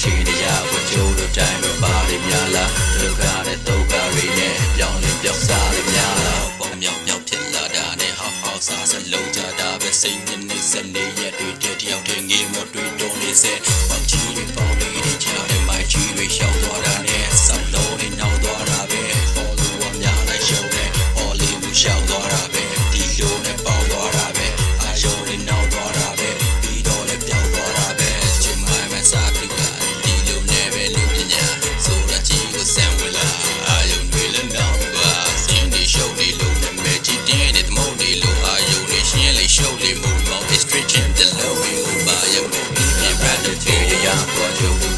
ချီရရဝချိုးတို့တိုင်းမပါရများလားဒုက္ခနဲ့ဒုက္ခတွေနဲ့ပြောင်းလဲပြောင်းစားရများလားပေါ့မြောင်မြောင်ဖြစ်လာတာနဲ့ဟောက်ဟောက်စားစလုံးကြတာပဲစိတ် you.